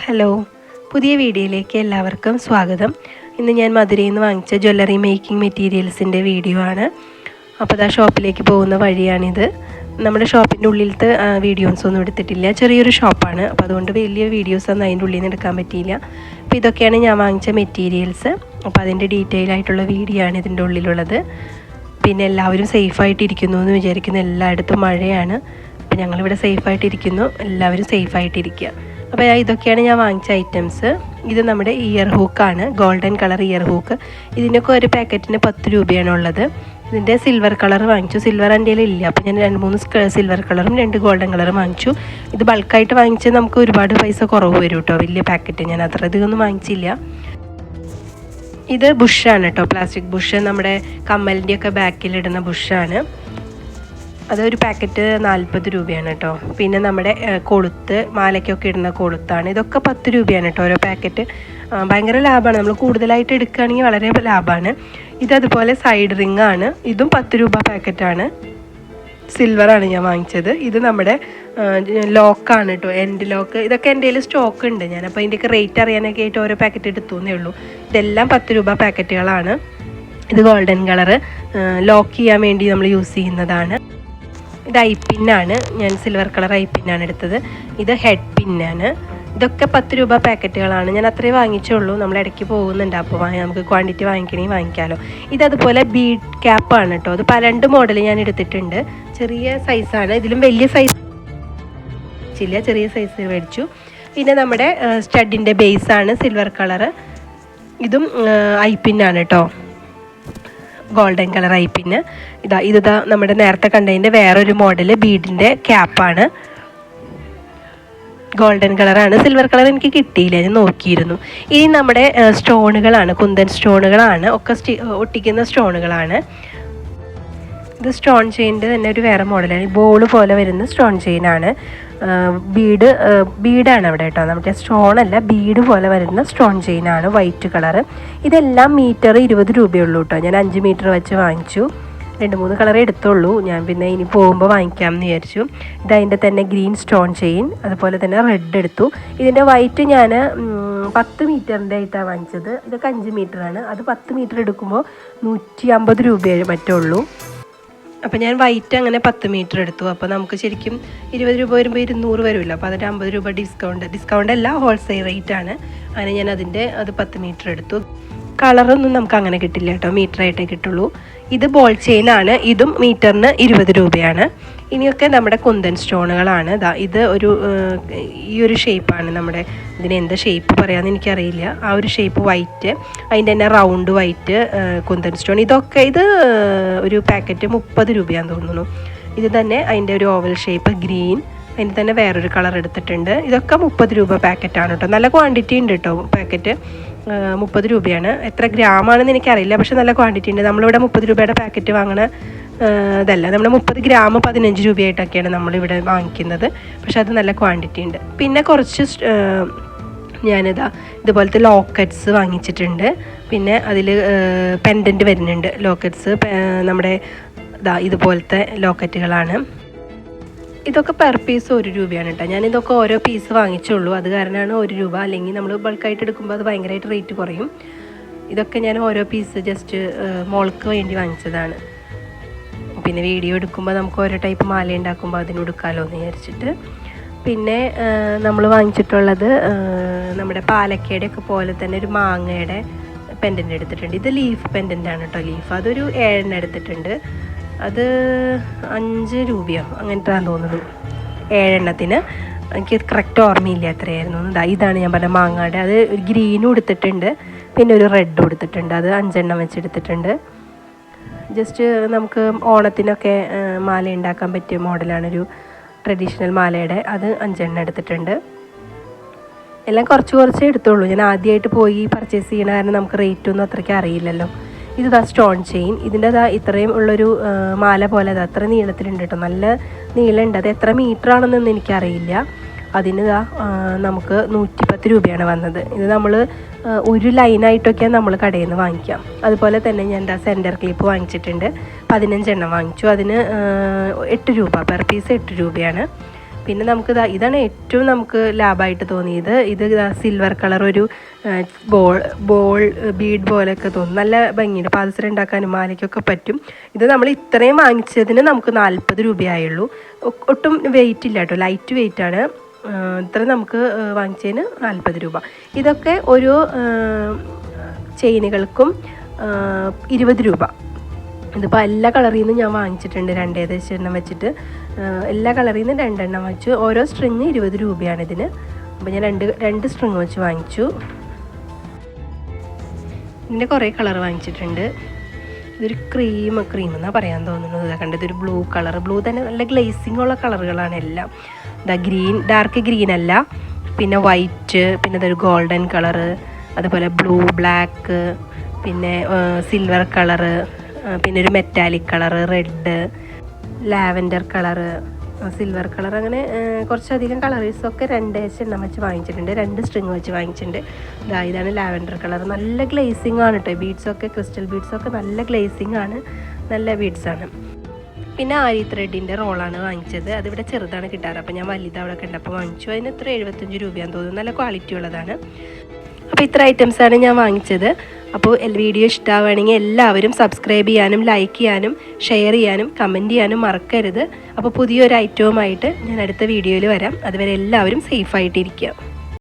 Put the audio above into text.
Hello പുതിയ വീഡിയോയിലേക്ക് എല്ലാവർക്കും സ്വാഗതം. ഇന്ന് ഞാൻ മധുരയിൽ നിന്ന് വാങ്ങിച്ച ജ്വല്ലറി മേക്കിംഗ് മെറ്റീരിയൽസിന്റെ വീഡിയോ ആണ്. അപ്പോൾ അതാ ഷോപ്പിലേക്ക് പോകുന്ന വഴിയാണിത്. നമ്മുടെ ഷോപ്പിന്റെ ഉള്ളിലത്തെ വീഡിയോസ് ഒന്നും എടുത്തിട്ടില്ല. ചെറിയൊരു ഷോപ്പാണ്. അപ്പോൾ അതുകൊണ്ട് വലിയ വീഡിയോസ് ഒന്നും അതിന്റെ ഉള്ളിൽ നിന്ന് എടുക്കാൻ പറ്റിയില്ല. അപ്പോൾ ഇതൊക്കെയാണ് ഞാൻ വാങ്ങിച്ച മെറ്റീരിയൽസ്. അപ്പോൾ അതിന്റെ ഡീറ്റെയിൽ ആയിട്ടുള്ള വീഡിയോ ആണ് ഇതിന്റെ ഉള്ളിലുള്ളത്. പിന്നെ എല്ലാവരും സേഫായിട്ടിരിക്കുന്നു എന്ന് വിചാരിക്കുന്നു. എല്ലായിടത്തും മഴയാണ്. അപ്പോൾ ഞങ്ങളിവിടെ സേഫായിട്ടിരിക്കുന്നു എല്ലാവരും സേഫായിട്ടിരിക്കുക അപ്പോൾ ഇതൊക്കെയാണ് ഞാൻ വാങ്ങിച്ച ഐറ്റംസ് ഇത് നമ്മുടെ ഇയർ ഹൂക്കാണ് ഗോൾഡൻ കളർ ഇയർ ഹൂക്ക് ഇതിനൊക്കെ ഒരു പാക്കറ്റിന് പത്ത് രൂപയാണ് ഉള്ളത്. ഇതിന്റെ സിൽവർ കളർ വാങ്ങിച്ചു. സിൽവർ എന്റെ ഇല്ല. അപ്പോൾ ഞാൻ രണ്ട് മൂന്ന് സിൽവർ കളറും രണ്ട് ഗോൾഡൻ കളറും വാങ്ങിച്ചു. ഇത് ബൾക്കായിട്ട് വാങ്ങിച്ച് നമുക്ക് ഒരുപാട് പൈസ കുറവ് വരും കേട്ടോ വലിയ പാക്കറ്റ് ഞാൻ അത്ര ഇതൊന്നും വാങ്ങിച്ചില്ല. ഇത് ബുഷാണ് കേട്ടോ പ്ലാസ്റ്റിക് ബുഷ് നമ്മുടെ കമ്മലിന്റെയൊക്കെ ബാക്കിലിടുന്ന ബുഷാണ് അതൊരു പാക്കറ്റ് നാൽപ്പത് രൂപയാണ് കേട്ടോ. പിന്നെ നമ്മുടെ കൊളുത്ത് മാലയ്ക്കൊക്കെ ഇടുന്ന കൊളുത്താണ്. ഇതൊക്കെ പത്ത് രൂപയാണ് കേട്ടോ ഓരോ പാക്കറ്റ്. ഭയങ്കര ലാഭമാണ് നമ്മൾ കൂടുതലായിട്ട് എടുക്കുകയാണെങ്കിൽ വളരെ ലാഭമാണ് ഇതതുപോലെ സൈഡ് റിംഗ് ആണ്. ഇതും പത്ത് രൂപ പാക്കറ്റാണ് സിൽവറാണ് ഞാൻ വാങ്ങിച്ചത്. ഇത് നമ്മുടെ ലോക്കാണ് കേട്ടോ. എൻഡ് ലോക്ക് ഇതൊക്കെ എന്റെ കയ്യിൽ സ്റ്റോക്ക് ഉണ്ട്. ഞാൻ അപ്പോൾ അതിന്റെയൊക്കെ റേറ്റ് അറിയാനൊക്കെ ആയിട്ട് ഓരോ പാക്കറ്റ് എടുത്തു എന്നേ ഉള്ളൂ. ഇതെല്ലാം പത്ത് രൂപ പാക്കറ്റുകളാണ് ഇത് ഗോൾഡൻ കളറ് ലോക്ക് ചെയ്യാൻ വേണ്ടി നമ്മൾ യൂസ് ചെയ്യുന്നതാണ്. ഇത് ഐ പിന്നാണ് ഞാൻ സിൽവർ കളർ ഐ പിന്നാണ് എടുത്തത്. ഇത് ഹെഡ് പിന്നാണ് ഇതൊക്കെ പത്ത് രൂപ പാക്കറ്റുകളാണ്. ഞാൻ അത്രേ വാങ്ങിച്ചുള്ളൂ. നമ്മൾ ഇടയ്ക്ക് പോകുന്നുണ്ട്. അപ്പോൾ നമുക്ക് ക്വാണ്ടിറ്റി വാങ്ങിക്കണമെങ്കിൽ വാങ്ങിക്കാമല്ലോ ഇതതുപോലെ ബീഡ് ക്യാപ്പാണ് കേട്ടോ അത് പലണ്ട് മോഡൽ ഞാൻ എടുത്തിട്ടുണ്ട്. ചെറിയ സൈസാണ് ഇതിലും വലിയ സൈസ് ചില്ല ചെറിയ സൈസ് മേടിച്ചു. പിന്നെ നമ്മുടെ സ്റ്റഡിന്റെ ബേസാണ് സിൽവർ കളറ് ഇതും ഐ പിന്നാണ് കേട്ടോ ഗോൾഡൻ കളർ പിന്നെ ഇതാ ഇതാ നമ്മുടെ നേരത്തെ കണ്ടതിന്റെ വേറൊരു മോഡൽ ബീഡിന്റെ ക്യാപ്പാണ്. ഗോൾഡൻ കളറാണ്. സിൽവർ കളർ എനിക്ക് കിട്ടിയില്ല ഞാൻ നോക്കിയിരുന്നു. ഇനി നമ്മുടെ സ്റ്റോണുകളാണ് കുന്തൻ സ്റ്റോണുകളാണ് ഒക്കെ ഒട്ടിക്കുന്ന സ്റ്റോണുകളാണ്. ഇത് സ്റ്റോൺ ചെയിന്റെ തന്നെ ഒരു വേറെ മോഡലാണ്. ബോൾ പോലെ വരുന്ന സ്റ്റോൺ ചെയിനാണ്. ബീഡ് ബീഡാണ് അവിടെ കേട്ടോ. നമ്മുടെ സ്റ്റോൺ അല്ല ബീഡ് പോലെ വരുന്ന സ്റ്റോൺ ചെയിനാണ് വൈറ്റ് കളർ ഇതെല്ലാം മീറ്റർ ഇരുപത് രൂപയുള്ളൂ കേട്ടോ. ഞാൻ അഞ്ച് മീറ്റർ വെച്ച് വാങ്ങിച്ചു. രണ്ട് മൂന്ന് കളറേ എടുത്തുള്ളൂ. ഞാൻ പിന്നെ ഇനി പോകുമ്പോൾ വാങ്ങിക്കാം എന്ന് വിചാരിച്ചു. ഇത് അതിന്റെ തന്നെ ഗ്രീൻ സ്റ്റോൺ ചെയിൻ അതുപോലെ തന്നെ റെഡ് എടുത്തു. ഇതിന്റെ വൈറ്റ് ഞാൻ പത്ത് മീറ്ററിന്റെ ആയിട്ടാണ് വാങ്ങിച്ചത്. ഇതൊക്കെ അഞ്ച് മീറ്ററാണ് അത് പത്ത് മീറ്റർ എടുക്കുമ്പോൾ നൂറ്റി അമ്പത് രൂപയേ മറ്റുള്ളൂ. അപ്പോൾ ഞാൻ വൈറ്റ് അങ്ങനെ പത്ത് മീറ്റർ എടുത്തു. അപ്പോൾ നമുക്ക് ശരിക്കും ഇരുപത് രൂപ വരുമ്പോൾ ഇരുന്നൂറ് വരുമല്ലോ അപ്പോൾ അതിന്റെ അമ്പത് രൂപ ഡിസ്കൗണ്ട് ഡിസ്കൗണ്ട് അല്ല ഹോൾസെയിൽ റേറ്റ് ആണ്. അങ്ങനെ ഞാൻ അതിന്റെ അത് പത്ത് മീറ്റർ എടുത്തു. കളറൊന്നും നമുക്ക് അങ്ങനെ കിട്ടില്ല കേട്ടോ. മീറ്റർ ആയിട്ടേ കിട്ടുള്ളൂ. ഇത് ബോൾ ചെയിൻ ആണ്. ഇതും മീറ്ററിന് ഇരുപത് രൂപയാണ്. ഇനിയൊക്കെ നമ്മുടെ കുന്തൻ സ്റ്റോണുകളാണ്. ഇതാ ഇത് ഒരു ഈ ഒരു ഷേപ്പാണ് നമ്മുടെ ഇതിന് എന്താ ഷേപ്പ് പറയാമെന്ന് എനിക്കറിയില്ല. ആ ഒരു ഷേപ്പ് വൈറ്റ് അതിന്റെ തന്നെ റൗണ്ട് വൈറ്റ് കുന്തൻ സ്റ്റോൺ. ഇതൊക്കെ ഇത് ഒരു പാക്കറ്റ് മുപ്പത് രൂപയാന്ന് തോന്നുന്നു. ഇത് തന്നെ അതിന്റെ ഒരു ഓവൽ ഷേപ്പ് ഗ്രീൻ അതിന്റെ തന്നെ വേറൊരു കളർ എടുത്തിട്ടുണ്ട്. ഇതൊക്കെ മുപ്പത് രൂപ പാക്കറ്റാണ് കേട്ടോ. നല്ല ക്വാണ്ടിറ്റി ഉണ്ട് കേട്ടോ പാക്കറ്റ് മുപ്പത് രൂപയാണ്. എത്ര ഗ്രാമാണെന്ന് എനിക്കറിയില്ല പക്ഷെ നല്ല ക്വാണ്ടിറ്റി ഉണ്ട്. നമ്മളിവിടെ മുപ്പത് രൂപയുടെ പാക്കറ്റ് വാങ്ങണ ഇതല്ല. നമ്മൾ മുപ്പത് ഗ്രാം പതിനഞ്ച് രൂപയായിട്ടൊക്കെയാണ് നമ്മളിവിടെ വാങ്ങിക്കുന്നത്. പക്ഷെ അത് നല്ല ക്വാണ്ടിറ്റി ഉണ്ട്. പിന്നെ കുറച്ച് ഞാനിതാ ഇതുപോലത്തെ ലോക്കറ്റ്സ് വാങ്ങിച്ചിട്ടുണ്ട്. പിന്നെ അതിൽ പെൻഡന്റ് വരുന്നുണ്ട്. ലോക്കറ്റ്സ് നമ്മുടെ ഇതാ ഇതുപോലത്തെ ലോക്കറ്റുകളാണ് ഇതൊക്കെ പെർ പീസ് ഒരു രൂപയാണ് കേട്ടോ ഞാൻ ഇതൊക്കെ ഓരോ പീസ് വാങ്ങിച്ചുള്ളൂ. അത് കാരണമാണ് ഒരു രൂപ. അല്ലെങ്കിൽ നമ്മൾ ബൾക്കായിട്ട് എടുക്കുമ്പോൾ അത് ഭയങ്കരമായിട്ട് റേറ്റ് കുറയും. ഇതൊക്കെ ഞാൻ ഓരോ പീസ് ജസ്റ്റ് മോൾക്ക് വേണ്ടി വാങ്ങിച്ചതാണ്. പിന്നെ വീഡിയോ എടുക്കുമ്പോൾ നമുക്ക് ഓരോ ടൈപ്പ് മാല ഉണ്ടാക്കുമ്പോൾ അതിന് കൊടുക്കാമല്ലോ എന്ന് വിചാരിച്ചിട്ട്. പിന്നെ നമ്മൾ വാങ്ങിച്ചിട്ടുള്ളത് നമ്മുടെ പാലക്കയുടെ ഒക്കെ പോലെ തന്നെ ഒരു മാങ്ങയുടെ പെൻഡന്റ് എടുത്തിട്ടുണ്ട്. ഇത് ലീഫ് പെൻഡന്റ് ആണ് കേട്ടോ ലീഫ് അതൊരു ഏഴെണ്ണം എടുത്തിട്ടുണ്ട്. അത് അഞ്ച് രൂപയോ അങ്ങനത്തെ തോന്നുന്നത് ഏഴെണ്ണത്തിന്. എനിക്ക് കറക്റ്റ് ഓർമ്മയില്ല എത്രയായിരുന്നു. ഇതാണ് ഞാൻ പറഞ്ഞ മാങ്ങാട് അത് ഒരു ഗ്രീനും എടുത്തിട്ടുണ്ട്. പിന്നെ ഒരു റെഡും എടുത്തിട്ടുണ്ട്. അത് അഞ്ചെണ്ണം വെച്ചെടുത്തിട്ടുണ്ട്. ജസ്റ്റ് നമുക്ക് ഓണത്തിനൊക്കെ മാല ഉണ്ടാക്കാൻ പറ്റിയ മോഡലാണ് ഒരു ട്രഡീഷണൽ മാലയുടെ. അത് അഞ്ചെണ്ണം എടുത്തിട്ടുണ്ട്. എല്ലാം കുറച്ച് കുറച്ചേ എടുത്തുള്ളൂ. ഞാൻ ആദ്യമായിട്ട് പോയി പർച്ചേസ് ചെയ്യണ കാരണം നമുക്ക് റേറ്റൊന്നും അത്രയ്ക്ക് അറിയില്ലല്ലോ. ഇത് ദാ സ്റ്റോൺ ചെയിൻ ഇതിന്റെ ദാ ഇത്രയും ഉള്ളൊരു മാല പോലെ അത് അത്ര നീളത്തിലുണ്ട് കേട്ടോ നല്ല നീളമുണ്ട്. അത് എത്ര മീറ്റർ ആണെന്നൊന്നും എനിക്കറിയില്ല. അതിന് ദാ നമുക്ക് നൂറ്റിപ്പത്ത് രൂപയാണ് വന്നത്. ഇത് നമ്മൾ ഒരു ലൈനായിട്ടൊക്കെ നമ്മൾ കടയിൽ നിന്ന് വാങ്ങിക്കാം. അതുപോലെ തന്നെ ഞാൻ എന്താ സെന്റർ ക്ലിപ്പ് വാങ്ങിച്ചിട്ടുണ്ട്. പതിനഞ്ചെണ്ണം വാങ്ങിച്ചു. അതിന് എട്ട് രൂപ. പെർ പീസ് എട്ട് രൂപയാണ്. പിന്നെ നമുക്ക് ഇതാണ് ഏറ്റവും നമുക്ക് ലാഭമായിട്ട് തോന്നിയത്. ഇത് സിൽവർ കളർ ഒരു ബോൾ ബോൾ ബീഡ് പോലെയൊക്കെ തോന്നും. നല്ല ഭംഗിയുണ്ട്. പാദസരം ഉണ്ടാക്കാനും മാലയ്ക്കൊക്കെ പറ്റും. ഇത് നമ്മൾ ഇത്രയും വാങ്ങിച്ചതിന് നമുക്ക് നാൽപ്പത് രൂപയായുള്ളൂ. ഒട്ടും വെയിറ്റ് ഇല്ല കേട്ടോ. ലൈറ്റ് വെയിറ്റ് ആണ്. ഇത്ര നമുക്ക് വാങ്ങിച്ചതിന് നാൽപ്പത് രൂപ. ഇതൊക്കെ ഓരോ ചെയിനുകൾക്കും ഇരുപത് രൂപ. ഇതിപ്പോൾ എല്ലാ കളറിൽ നിന്നും ഞാൻ വാങ്ങിച്ചിട്ടുണ്ട്. രണ്ടേ ദശെണ്ണം വെച്ചിട്ട്. എല്ലാ കളറിൽ നിന്നും രണ്ടെണ്ണം വെച്ചു. ഓരോ സ്ട്രിങ് ഇരുപത് രൂപയാണ് ഇതിന്. അപ്പോൾ ഞാൻ രണ്ട് രണ്ട് സ്ട്രിങ് വെച്ച് വാങ്ങിച്ചു. ഇതിന്റെ കുറേ കളർ വാങ്ങിച്ചിട്ടുണ്ട്. ഇതൊരു ക്രീം ക്രീം എന്നാണ് പറയാൻ തോന്നുന്നത്. ഇതാ കണ്ടത് ഒരു ബ്ലൂ കളർ. ബ്ലൂ തന്നെ നല്ല ഗ്ലേസിംഗ് ഉള്ള കളറുകളാണ് എല്ലാം. ഇതാ ഗ്രീൻ ഡാർക്ക് ഗ്രീൻ അല്ല. പിന്നെ വൈറ്റ് പിന്നെ ഇതൊരു ഗോൾഡൻ കളറ്. അതുപോലെ ബ്ലൂ ബ്ലാക്ക് പിന്നെ സിൽവർ കളറ്. പിന്നെ ഒരു metallic colour red lavender colour silver colour അങ്ങനെ കുറച്ചധികം കളേഴ്സൊക്കെ രണ്ട് എണ്ണം വെച്ച് വാങ്ങിച്ചിട്ടുണ്ട്. രണ്ട് സ്ട്രിങ് വെച്ച് വാങ്ങിച്ചിട്ടുണ്ട്. ഇതാ ഇതാണ് ലാവൻഡർ കളർ നല്ല ഗ്ലേസിംഗ് ആണ് കേട്ടോ ബീഡ്സൊക്കെ ക്രിസ്റ്റൽ ബീഡ്സൊക്കെ നല്ല ഗ്ലേസിംഗ് ആണ്. നല്ല ബീഡ്സ് ആണ്. പിന്നെ ആരി ത്രെഡിന്റെ റോളാണ് വാങ്ങിച്ചത്. അതിവിടെ ചെറുതാണ് കിട്ടാറ്. അപ്പോൾ ഞാൻ വലുത് അവിടെ കണ്ടപ്പോൾ വാങ്ങിച്ചു. അതിന് ഇത്ര എഴുപത്തഞ്ച് രൂപയാണെന്ന് തോന്നുന്നു. നല്ല ക്വാളിറ്റി ഉള്ളതാണ്. അപ്പോൾ ഇത്ര ഐറ്റംസാണ് ഞാൻ വാങ്ങിച്ചത്. അപ്പോൾ വീഡിയോ ഇഷ്ടമാവുകയാണെങ്കിൽ എല്ലാവരും സബ്സ്ക്രൈബ് ചെയ്യാനും ലൈക്ക് ചെയ്യാനും ഷെയർ ചെയ്യാനും കമന്റ് ചെയ്യാനും മറക്കരുത്. അപ്പോൾ പുതിയൊരു ഐറ്റവുമായിട്ട് ഞാൻ അടുത്ത വീഡിയോയിൽ വരാം. അതുവരെ എല്ലാവരും സേഫായിട്ടിരിക്കുക